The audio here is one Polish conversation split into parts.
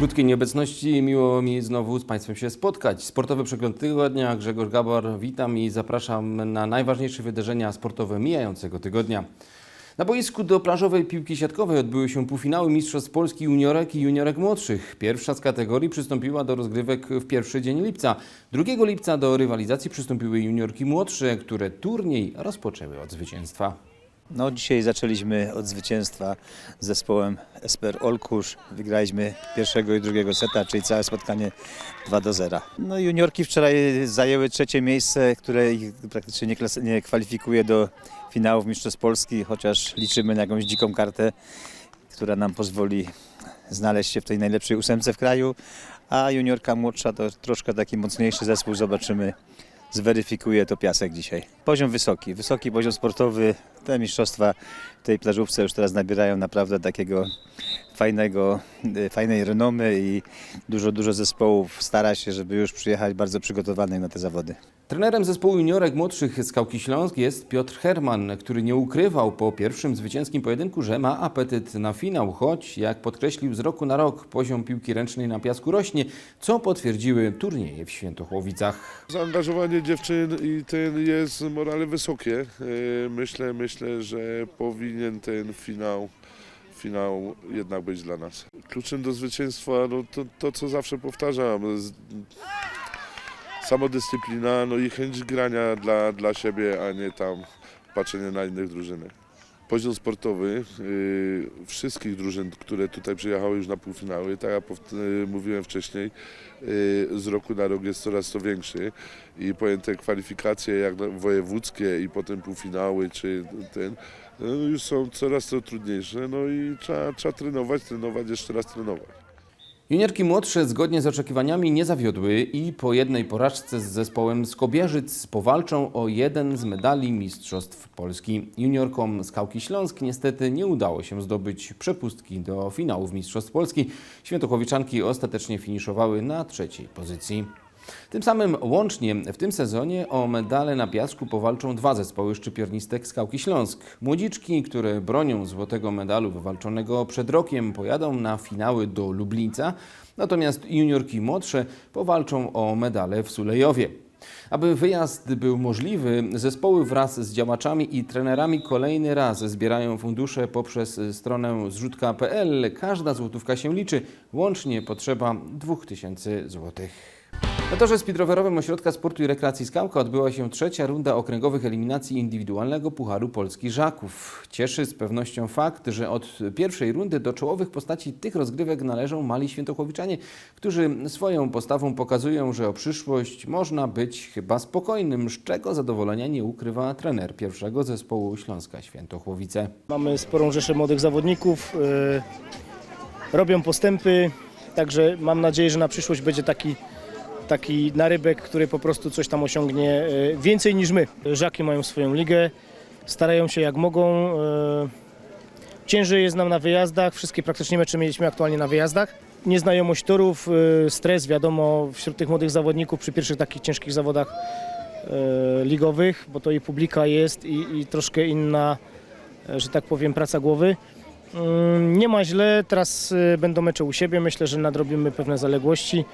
krótkiej nieobecności miło mi znowu z Państwem się spotkać. Sportowy przegląd tygodnia, Grzegorz Gabor, witam i zapraszam na najważniejsze wydarzenia sportowe mijającego tygodnia. Na boisku do plażowej piłki siatkowej odbyły się półfinały Mistrzostw Polski juniorek i juniorek młodszych. Pierwsza z kategorii przystąpiła do rozgrywek w pierwszy dzień lipca. 2 lipca do rywalizacji przystąpiły juniorki młodsze, które turniej rozpoczęły od zwycięstwa. No, dzisiaj zaczęliśmy od zwycięstwa z zespołem Esper Olkusz. Wygraliśmy pierwszego i drugiego seta, czyli całe spotkanie 2 do 0. No juniorki wczoraj zajęły trzecie miejsce, które ich praktycznie nie, klas- nie kwalifikuje do finałów Mistrzostw Polski, chociaż liczymy na jakąś dziką kartę, która nam pozwoli znaleźć się w tej najlepszej ósemce w kraju. A juniorka młodsza to troszkę taki mocniejszy zespół, zobaczymy zweryfikuje to piasek dzisiaj. Poziom wysoki, wysoki poziom sportowy. Te mistrzostwa w tej plażówce już teraz nabierają naprawdę takiego fajnego, y, fajnej renomy i dużo, dużo zespołów stara się, żeby już przyjechać bardzo przygotowanych na te zawody. Trenerem zespołu juniorek młodszych Skałki Śląsk jest Piotr Herman, który nie ukrywał po pierwszym zwycięskim pojedynku, że ma apetyt na finał, choć jak podkreślił z roku na rok poziom piłki ręcznej na piasku rośnie, co potwierdziły turnieje w Świętochłowicach. Zaangażowanie dziewczyn i ten jest morale wysokie. E, Myślę, myślę, że powinien ten finał, finał jednak być dla nas. Kluczem do zwycięstwa, no to, to co zawsze powtarzam, samodyscyplina no i chęć grania dla, dla siebie, a nie tam patrzenie na innych drużyny. Poziom sportowy y, wszystkich drużyn, które tutaj przyjechały już na półfinały, tak jak y, mówiłem wcześniej, y, z roku na rok jest coraz to większy i powiem te kwalifikacje jak wojewódzkie i potem półfinały czy ten no już są coraz to trudniejsze, no i trzeba, trzeba trenować, trenować, jeszcze raz trenować. Juniorki młodsze zgodnie z oczekiwaniami nie zawiodły i po jednej porażce z zespołem Skobierzyc powalczą o jeden z medali Mistrzostw Polski. Juniorkom Skałki Śląsk niestety nie udało się zdobyć przepustki do finałów Mistrzostw Polski. Świętochłowiczanki ostatecznie finiszowały na trzeciej pozycji. Tym samym łącznie w tym sezonie o medale na piasku powalczą dwa zespoły szczypiornistek Skałki Śląsk. Młodziczki, które bronią złotego medalu wywalczonego przed rokiem, pojadą na finały do Lublińca, natomiast juniorki młodsze powalczą o medale w Sulejowie. Aby wyjazd był możliwy, zespoły wraz z działaczami i trenerami kolejny raz zbierają fundusze poprzez stronę zrzutka.pl. Każda złotówka się liczy, łącznie potrzeba 2000 złotych. Na torze speedrowerowym Ośrodka Sportu i Rekreacji Skałka odbyła się trzecia runda okręgowych eliminacji indywidualnego Pucharu Polski Żaków. Cieszy z pewnością fakt, że od pierwszej rundy do czołowych postaci tych rozgrywek należą mali świętochłowiczanie, którzy swoją postawą pokazują, że o przyszłość można być chyba spokojnym, z czego zadowolenia nie ukrywa trener pierwszego zespołu Śląska Świętochłowice. Mamy sporą rzeszę młodych zawodników, y, robią postępy, także mam nadzieję, że na przyszłość będzie taki, taki narybek, który po prostu coś tam osiągnie y, więcej niż my. Żaki mają swoją ligę, starają się jak mogą. y, Ciężej jest nam na wyjazdach, wszystkie praktycznie mecze mieliśmy aktualnie na wyjazdach. Nieznajomość torów, y, stres wiadomo wśród tych młodych zawodników przy pierwszych takich ciężkich zawodach ligowych, bo to i publika jest i, i troszkę inna że tak powiem, praca głowy. Mm, Nie ma źle, teraz będą mecze u siebie. Myślę, że nadrobimy pewne zaległości.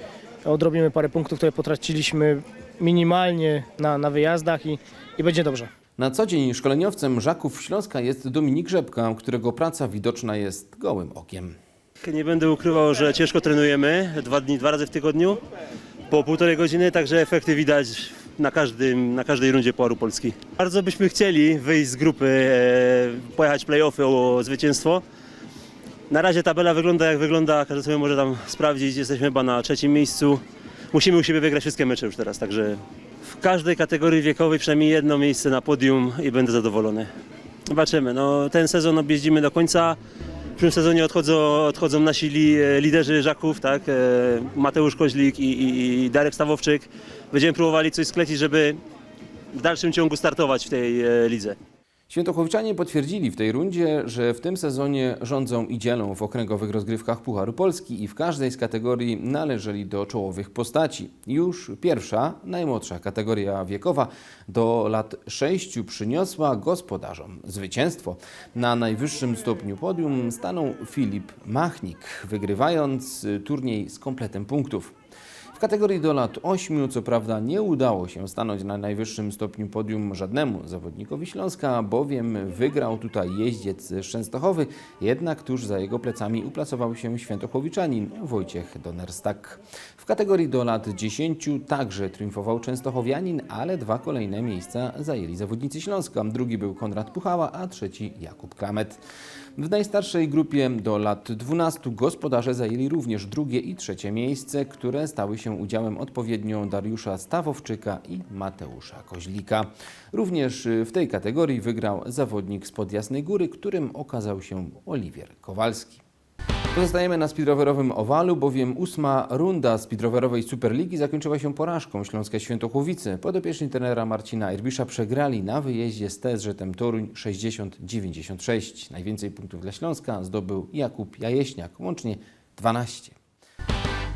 Odrobimy parę punktów, które potraciliśmy minimalnie na, na wyjazdach i, i będzie dobrze. Na co dzień szkoleniowcem Żaków Śląska jest Dominik Rzepka, którego praca widoczna jest gołym okiem. Nie będę ukrywał, że ciężko trenujemy, dwa dni, dwa razy w tygodniu, po półtorej godziny, także efekty widać na, każdym, na każdej rundzie Pucharu Polski. Bardzo byśmy chcieli wyjść z grupy, e, pojechać playoffy o zwycięstwo. Na razie tabela wygląda jak wygląda, każdy sobie może tam sprawdzić, jesteśmy chyba na trzecim miejscu. Musimy u siebie wygrać wszystkie mecze już teraz, także w każdej kategorii wiekowej przynajmniej jedno miejsce na podium i będę zadowolony. Zobaczymy, no, ten sezon objeździmy do końca. W tym sezonie odchodzą, odchodzą nasi li, liderzy Żaków, tak? e, Mateusz Koźlik i, i, i Darek Stawowczyk. Będziemy próbowali coś sklecić, żeby w dalszym ciągu startować w tej e, lidze. Świętochowczanie potwierdzili w tej rundzie, że w tym sezonie rządzą i dzielą w okręgowych rozgrywkach Pucharu Polski i w każdej z kategorii należeli do czołowych postaci. Już pierwsza, najmłodsza kategoria wiekowa do lat 6 przyniosła gospodarzom zwycięstwo. Na najwyższym stopniu podium stanął Filip Machnik, wygrywając turniej z kompletem punktów. W kategorii do lat 8 co prawda nie udało się stanąć na najwyższym stopniu podium żadnemu zawodnikowi Śląska, bowiem wygrał tutaj jeździec Częstochowy, jednak tuż za jego plecami uplasował się świętochłowiczanin Wojciech Donerstak. W kategorii do lat 10 także triumfował Częstochowianin, ale dwa kolejne miejsca zajęli zawodnicy Śląska. Drugi był Konrad Puchała, a trzeci Jakub Klamet. W najstarszej grupie do lat 12 gospodarze zajęli również drugie i trzecie miejsce, które stały się udziałem odpowiednio Dariusza Stawowczyka i Mateusza Koźlika. Również y, w tej kategorii wygrał zawodnik spod Jasnej Góry, którym okazał się Oliwier Kowalski. Pozostajemy na speedrowerowym owalu, bowiem ósma runda speedrowerowej Superligi zakończyła się porażką Śląska Świętochłowice. Podopieczni trenera Marcina Irbisza przegrali na wyjeździe z TSŻ Toruń 60-96. Najwięcej punktów dla Śląska zdobył Jakub Jajeśniak, łącznie 12.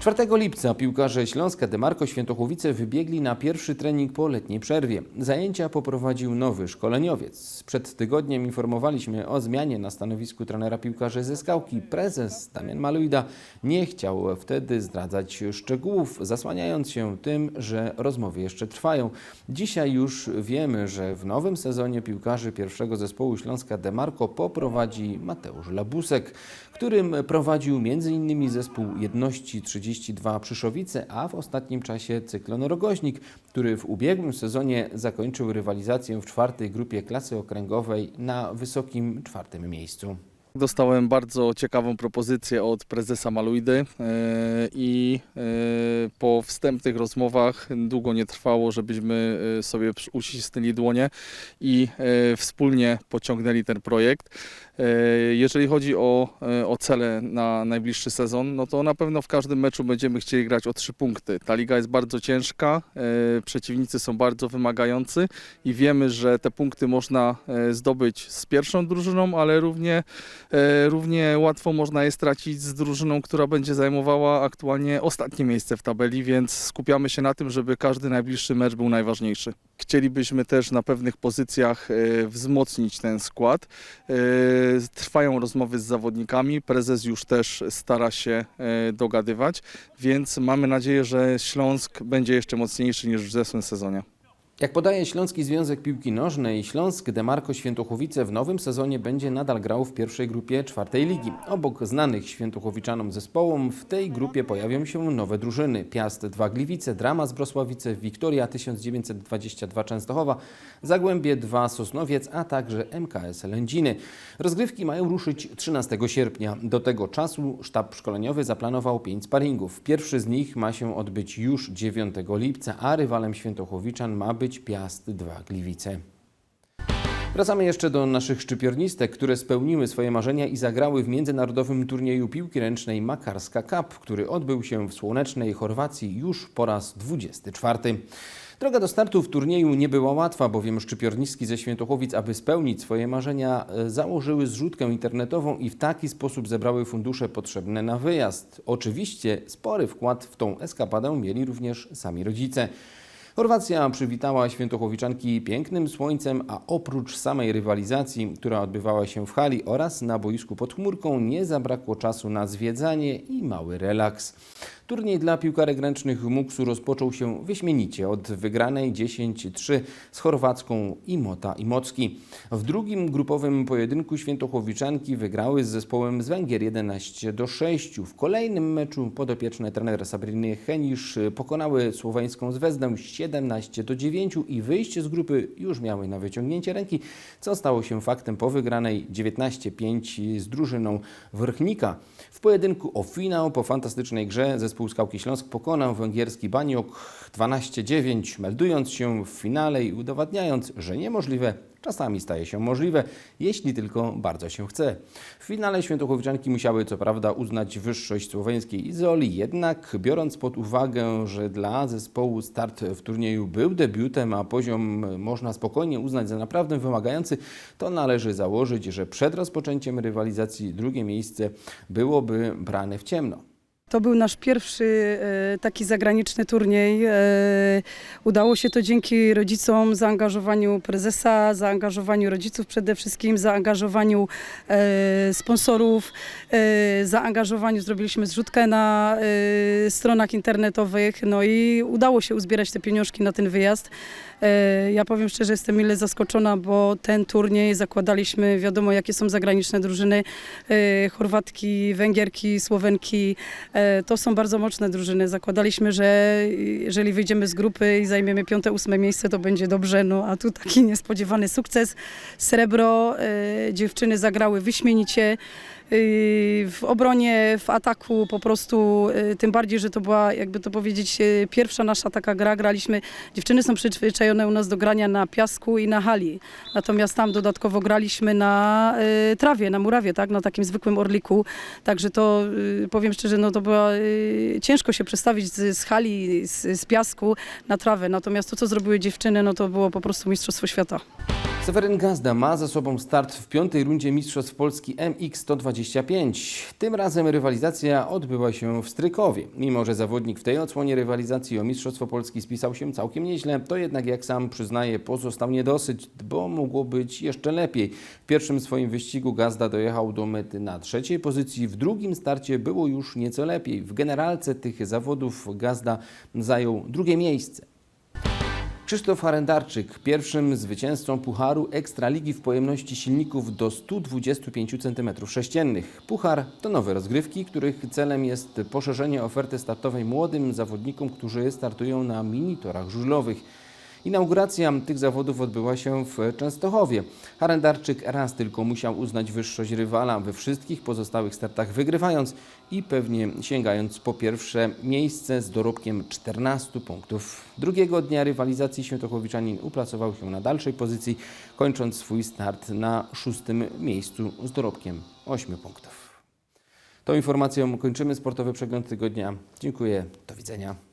4 lipca piłkarze Śląska Demarko Świętochłowice wybiegli na pierwszy trening po letniej przerwie. Zajęcia poprowadził nowy szkoleniowiec. Przed tygodniem informowaliśmy o zmianie na stanowisku trenera piłkarzy ze Skałki. Prezes Damian Maluida nie chciał wtedy zdradzać szczegółów, zasłaniając się tym, że rozmowy jeszcze trwają. Dzisiaj już wiemy, że w nowym sezonie piłkarzy pierwszego zespołu Śląska Demarko poprowadzi Mateusz Labusek, którym prowadził m.in. zespół Jedności 32 Przyszowice, a w ostatnim czasie Cyklon Rogoźnik, który w ubiegłym sezonie zakończył rywalizację w czwartej grupie klasy okręgowej na wysokim czwartym miejscu. Dostałem bardzo ciekawą propozycję od prezesa Maluidy e, i e, po wstępnych rozmowach długo nie trwało, żebyśmy e, sobie uścisnęli dłonie i wspólnie pociągnęli ten projekt. Jeżeli chodzi o, o cele na najbliższy sezon, no to na pewno w każdym meczu będziemy chcieli grać o trzy punkty. Ta liga jest bardzo ciężka, przeciwnicy są bardzo wymagający i wiemy, że te punkty można zdobyć z pierwszą drużyną, ale równie Równie łatwo można je stracić z drużyną, która będzie zajmowała aktualnie ostatnie miejsce w tabeli, więc skupiamy się na tym, żeby każdy najbliższy mecz był najważniejszy. Chcielibyśmy też na pewnych pozycjach e, wzmocnić ten skład. E, Trwają rozmowy z zawodnikami, prezes już też stara się e, dogadywać, więc mamy nadzieję, że Śląsk będzie jeszcze mocniejszy niż w zeszłym sezonie. Jak podaje Śląski Związek Piłki Nożnej, Śląsk Demarko Świętochłowice w nowym sezonie będzie nadal grał w pierwszej grupie czwartej ligi. Obok znanych świętochłowiczanom zespołom w tej grupie pojawią się nowe drużyny. Piast 2 Gliwice, Drama z Brosławice, Wiktoria 1922 Częstochowa, Zagłębie 2 Sosnowiec, a także MKS Lędziny. Rozgrywki mają ruszyć 13 sierpnia. Do tego czasu sztab szkoleniowy zaplanował 5 sparingów. Pierwszy z nich ma się odbyć już 9 lipca, a rywalem Świętochłowiczan ma być Piast 2 Gliwice. Wracamy jeszcze do naszych szczypiornistek, które spełniły swoje marzenia i zagrały w międzynarodowym turnieju piłki ręcznej Makarska Cup, który odbył się w słonecznej Chorwacji już po raz 24. Droga do startu w turnieju nie była łatwa, bowiem szczypiornistki ze Świętochłowic, aby spełnić swoje marzenia, e, założyły zrzutkę internetową i w taki sposób zebrały fundusze potrzebne na wyjazd. Oczywiście spory wkład w tą eskapadę mieli również sami rodzice. Chorwacja przywitała Świętochłowiczanki pięknym słońcem, a oprócz samej rywalizacji, która odbywała się w hali oraz na boisku pod chmurką, nie zabrakło czasu na zwiedzanie i mały relaks. Turniej dla piłkarek ręcznych Muksu rozpoczął się wyśmienicie od wygranej 10-3 z chorwacką Imota Imocki. W drugim grupowym pojedynku Świętochłowiczanki wygrały z zespołem z Węgier 11 do 6. W kolejnym meczu podopieczne trener Sabriny Henisz pokonały słoweńską Zwezdę 17 do 9 i wyjście z grupy już miały na wyciągnięcie ręki, co stało się faktem po wygranej 19-5 z drużyną Wrchnika. W pojedynku o finał po fantastycznej grze zespół zespół Skałki Śląsk pokonał węgierski Baniok 12-9, meldując się w finale i udowadniając, że niemożliwe czasami staje się możliwe, jeśli tylko bardzo się chce. W finale Świętochłowiczanki musiały co prawda uznać wyższość słoweńskiej Izoli, jednak biorąc pod uwagę, że dla zespołu start w turnieju był debiutem, a poziom można spokojnie uznać za naprawdę wymagający, to należy założyć, że przed rozpoczęciem rywalizacji drugie miejsce byłoby brane w ciemno. To był nasz pierwszy e, taki zagraniczny turniej. E, Udało się to dzięki rodzicom, zaangażowaniu prezesa, zaangażowaniu rodziców przede wszystkim, zaangażowaniu e, sponsorów, zaangażowaniu, zrobiliśmy zrzutkę na stronach internetowych, no i udało się uzbierać te pieniążki na ten wyjazd. Ja powiem szczerze, jestem mile zaskoczona, bo ten turniej zakładaliśmy, wiadomo jakie są zagraniczne drużyny, Chorwatki, Węgierki, Słowenki, To są bardzo mocne drużyny. Zakładaliśmy, że jeżeli wyjdziemy z grupy i zajmiemy piąte, ósme miejsce, to będzie dobrze. No a tu taki niespodziewany sukces. Srebro, e, dziewczyny zagrały wyśmienicie. Y, W obronie, w ataku po prostu, y, tym bardziej, że to była, jakby to powiedzieć, y, pierwsza nasza taka gra. Graliśmy, dziewczyny są przyzwyczajone u nas do grania na piasku i na hali. Natomiast tam dodatkowo graliśmy na trawie, na murawie, tak, na takim zwykłym orliku. Także to powiem szczerze, no to była y, ciężko się przestawić z, z hali, z, z piasku na trawę. Natomiast to, co zrobiły dziewczyny, no to było po prostu Mistrzostwo Świata. Seweryn Gazda ma za sobą start w piątej rundzie Mistrzostw Polski MX125. Tym razem rywalizacja odbyła się w Strykowie. Mimo, że zawodnik w tej odsłonie rywalizacji o Mistrzostwo Polski spisał się całkiem nieźle, to jednak jak sam przyznaje pozostał niedosyć, bo mogło być jeszcze lepiej. W pierwszym swoim wyścigu Gazda dojechał do mety na trzeciej pozycji, w drugim starcie było już nieco lepiej. W generalce tych zawodów Gazda zajął drugie miejsce. Krzysztof Harendarczyk, pierwszym zwycięzcą Pucharu Ekstraligi w pojemności silników do 125 cm3. Puchar to nowe rozgrywki, których celem jest poszerzenie oferty startowej młodym zawodnikom, którzy startują na mini-torach żużlowych. Inauguracja tych zawodów odbyła się w Częstochowie. Harendarczyk raz tylko musiał uznać wyższość rywala we wszystkich pozostałych startach, wygrywając i pewnie sięgając po pierwsze miejsce z dorobkiem 14 punktów. Drugiego dnia rywalizacji Świętochłowiczanin uplasował się na dalszej pozycji, kończąc swój start na szóstym miejscu z dorobkiem 8 punktów. Tą informacją kończymy sportowy przegląd tygodnia. Dziękuję, do widzenia.